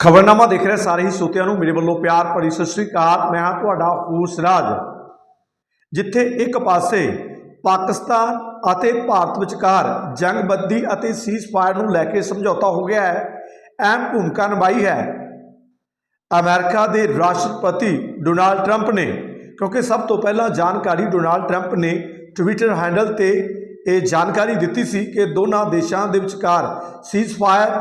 ਖਬਰਨਾਮਾ ਦੇਖ ਰਹੇ, ਸਾਰੇ ਹੀ ਸਰੋਤਿਆਂ ਨੂੰ ਮੇਰੇ ਵੱਲੋਂ ਪਿਆਰ ਭਰੀ ਸਤਿ ਸ੍ਰੀ ਅਕਾਲ, ਮੈਂ ਹਾਂ ਤੁਹਾਡਾ ਹੂਸ ਰਾਜ ਜਿੱਥੇ ਇੱਕ ਪਾਸੇ ਪਾਕਿਸਤਾਨ ਅਤੇ ਭਾਰਤ ਵਿਚਕਾਰ ਜੰਗਬੰਦੀ ਅਤੇ ਸੀਜ਼ਫਾਇਰ ਨੂੰ ਲੈ ਕੇ ਸਮਝੌਤਾ ਹੋ ਗਿਆ ਹੈ, ਅਹਿਮ ਭੂਮਿਕਾ ਨਿਭਾਈ ਹੈ। ਅਮਰੀਕਾ ਦੇ ਰਾਸ਼ਟਰਪਤੀ ਡੋਨਾਲਡ ਟਰੰਪ ਨੇ, ਕਿਉਂਕਿ ਸਭ ਤੋਂ ਪਹਿਲਾਂ ਜਾਣਕਾਰੀ ਡੋਨਾਲਡ ਟਰੰਪ ਨੇ ਟਵਿੱਟਰ ਹੈਂਡਲ ਤੇ ਇਹ ਜਾਣਕਾਰੀ ਦਿੱਤੀ ਸੀ ਕਿ ਦੋਨਾਂ ਦੇਸ਼ਾਂ ਦੇ ਵਿਚਕਾਰ ਸੀਜ਼ਫਾਇਰ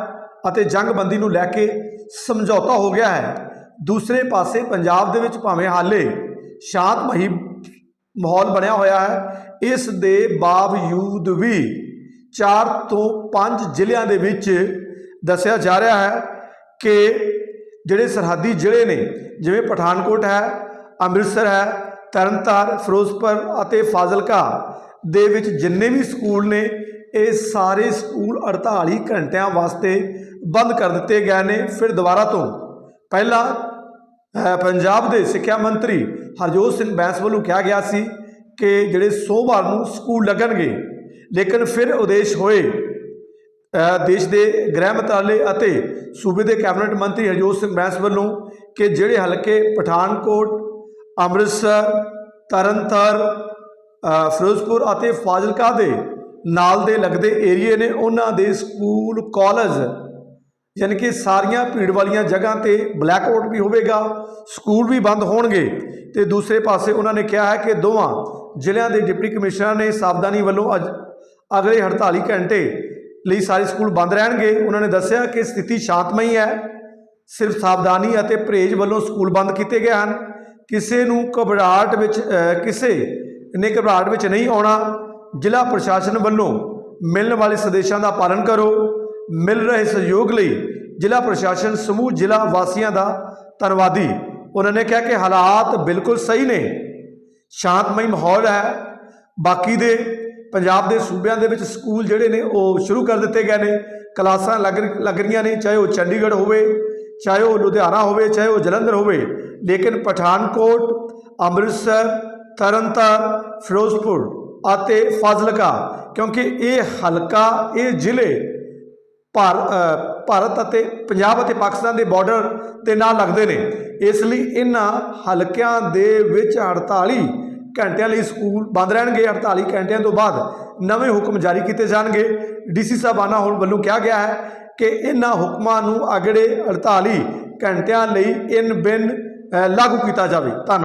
ਅਤੇ ਜੰਗਬੰਦੀ ਨੂੰ ਲੈ ਕੇ ਸਮਝੌਤਾ ਹੋ ਗਿਆ ਹੈ। ਦੂਸਰੇ ਪਾਸੇ ਪੰਜਾਬ ਦੇ ਵਿੱਚ ਭਾਵੇਂ ਹਾਲੇ ਸ਼ਾਂਤਮਈ ਮਾਹੌਲ ਬਣਿਆ ਹੋਇਆ ਹੈ, ਇਸ ਦੇ ਬਾਵਜੂਦ ਵੀ 4 ਤੋਂ 5 ਜ਼ਿਲ੍ਹਿਆਂ ਦੇ ਵਿੱਚ ਦੱਸਿਆ ਜਾ ਰਿਹਾ ਹੈ ਕਿ ਜਿਹੜੇ ਸਰਹੱਦੀ ਜ਼ਿਲ੍ਹੇ ਨੇ, ਜਿਵੇਂ ਪਠਾਨਕੋਟ ਹੈ, ਅੰਮ੍ਰਿਤਸਰ ਹੈ ਤਰਨਤਾਰਨ ਫਿਰੋਜ਼ਪੁਰ ਅਤੇ ਫਾਜ਼ਿਲਕਾ ਦੇ ਵਿੱਚ ਜਿੰਨੇ ਵੀ ਸਕੂਲ ਨੇ, ਇਹ ਸਾਰੇ ਸਕੂਲ 48 ਘੰਟਿਆਂ ਵਾਸਤੇ ਬੰਦ ਕਰ ਦਿੱਤੇ ਗਏ ਨੇ ਫਿਰ ਦੁਬਾਰਾ ਤੋਂ। ਪਹਿਲਾਂ ਪੰਜਾਬ ਦੇ ਸਿੱਖਿਆ ਮੰਤਰੀ ਹਰਜੋਤ ਸਿੰਘ ਬੈਂਸ ਵੱਲੋਂ ਕਿਹਾ ਗਿਆ ਸੀ ਕਿ ਜਿਹੜੇ ਸੋਮਵਾਰ ਨੂੰ ਸਕੂਲ ਲੱਗਣਗੇ ਲੇਕਿਨ ਫਿਰ ਉਦੇਸ਼ ਹੋਏ। ਦੇਸ਼ ਦੇ ਗ੍ਰਹਿ ਮੰਤਰਾਲੇ ਅਤੇ ਸੂਬੇ ਦੇ ਕੈਬਨਿਟ ਮੰਤਰੀ ਹਰਜੋਤ ਸਿੰਘ ਬੈਂਸ ਵੱਲੋਂ ਕਿ ਜਿਹੜੇ ਹਲਕੇ ਪਠਾਨਕੋਟ ਅੰਮ੍ਰਿਤਸਰ ਤਰਨਤਾਰਨ ਅ, ਫਿਰੋਜ਼ਪੁਰ ਅਤੇ ਫਾਜ਼ਿਲਕਾ ਦੇ ਨਾਲ ਦੇ ਲੱਗਦੇ ਏਰੀਏ ਨੇ ਉਹਨਾਂ ਦੇ ਸਕੂਲ ਕਾਲਜ ਯਾਨੀ ਕਿ ਸਾਰੀਆਂ ਭੀੜ ਵਾਲੀਆਂ ਜਗ੍ਹਾ ਤੇ ਬਲੈਕ ਆਊਟ ਵੀ ਹੋਵੇਗਾ ਸਕੂਲ ਵੀ ਬੰਦ ਹੋਣਗੇ। ਤੇ ਦੂਸਰੇ ਪਾਸੇ ਉਹਨਾਂ ਨੇ ਕਿਹਾ ਹੈ ਕਿ ਦੋਵਾਂ ਜ਼ਿਲ੍ਹਿਆਂ ਦੇ ਡਿਪਟੀ ਕਮਿਸ਼ਨਰ ਨੇ ਸਾਵਧਾਨੀ ਵੱਲੋਂ ਅੱਜ ਅਗਲੇ 48 ਘੰਟੇ ਲਈ ਸਾਰੇ ਸਕੂਲ ਬੰਦ ਰਹਿਣਗੇ। ਉਹਨਾਂ ਨੇ ਦੱਸਿਆ ਕਿ ਸਥਿਤੀ ਸ਼ਾਂਤਮਈ ਹੈ, ਸਿਰਫ ਸਾਵਧਾਨੀ ਅਤੇ ਪਰਹੇਜ਼ ਵੱਲੋਂ ਸਕੂਲ ਬੰਦ ਕੀਤੇ ਗਏ ਹਨ। ਕਿਸੇ ਨੂੰ ਘਬਰਾਹਟ ਵਿੱਚ ਕਿਸੇ ਨੇ ਘਬਰਾਹਟ ਵਿੱਚ ਨਹੀਂ ਆਉਣਾ। ਜ਼ਿਲ੍ਹਾ ਪ੍ਰਸ਼ਾਸਨ ਵੱਲੋਂ ਮਿਲਣ ਵਾਲੇ ਸੰਦੇਸ਼ਾਂ ਦਾ ਪਾਲਣ ਕਰੋ। ਮਿਲ ਰਹੇ ਸਹਿਯੋਗ ਲਈ ਜ਼ਿਲ੍ਹਾ ਪ੍ਰਸ਼ਾਸਨ, ਸਮੂਹ ਜ਼ਿਲ੍ਹਾ ਵਾਸੀਆਂ ਦਾ ਧੰਨਵਾਦੀ। ਉਹਨਾਂ ਨੇ ਕਿਹਾ ਕਿ ਹਾਲਾਤ ਬਿਲਕੁਲ ਸਹੀ ਨੇ। ਸ਼ਾਂਤਮਈ ਮਾਹੌਲ ਹੈ। ਬਾਕੀ ਦੇ ਪੰਜਾਬ ਦੇ ਸੂਬਿਆਂ ਦੇ ਵਿੱਚ ਸਕੂਲ ਜਿਹੜੇ ਨੇ, ਉਹ ਸ਼ੁਰੂ ਕਰ ਦਿੱਤੇ ਗਏ ਨੇ। ਕਲਾਸਾਂ ਲੱਗ ਲੱਗ ਰਹੀਆਂ ਨੇ, ਚਾਹੇ ਉਹ ਚੰਡੀਗੜ੍ਹ ਹੋਵੇ, ਚਾਹੇ ਉਹ ਲੁਧਿਆਣਾ ਹੋਵੇ, ਚਾਹੇ ਉਹ ਜਲੰਧਰ ਹੋਵੇ। ਲੇਕਿਨ ਪਠਾਨਕੋਟ, ਅੰਮ੍ਰਿਤਸਰ, ਤਰਨਤਾਰਨ, ਫਿਰੋਜ਼ਪੁਰ ਅਤੇ ਫਾਜ਼ਿਲਕਾ, ਕਿਉਂਕਿ ਇਹ ਹਲਕਾ, ਇਹ ਜ਼ਿਲ੍ਹੇ ਭਾਰਤ ਅਤੇ ਪੰਜਾਬ ਅਤੇ ਪਾਕਿਸਤਾਨ ਦੇ ਬਾਰਡਰ ਦੇ ਨਾਲ ਲੱਗਦੇ ਨੇ। ਇਸ ਲਈ ਇਹਨਾਂ ਹਲਕਿਆਂ ਦੇ ਵਿੱਚ 48 ਘੰਟਿਆਂ ਲਈ ਸਕੂਲ ਬੰਦ ਰਹਿਣਗੇ। 48 ਘੰਟਿਆਂ ਤੋਂ ਬਾਅਦ ਨਵੇਂ ਹੁਕਮ ਜਾਰੀ ਕੀਤੇ ਜਾਣਗੇ। ਡੀਸੀ ਸਾਹਿਬਾਨਾ ਹੁਣ ਵੱਲੋਂ ਕਿਹਾ ਗਿਆ ਹੈ ਕਿ ਇਹਨਾਂ ਹੁਕਮਾਂ ਨੂੰ ਅਗਲੇ 48 ਘੰਟਿਆਂ ਲਈ ਇਨ ਬਿਨ ਲਾਗੂ ਕੀਤਾ ਜਾਵੇ। ਧੰਨਵਾਦ।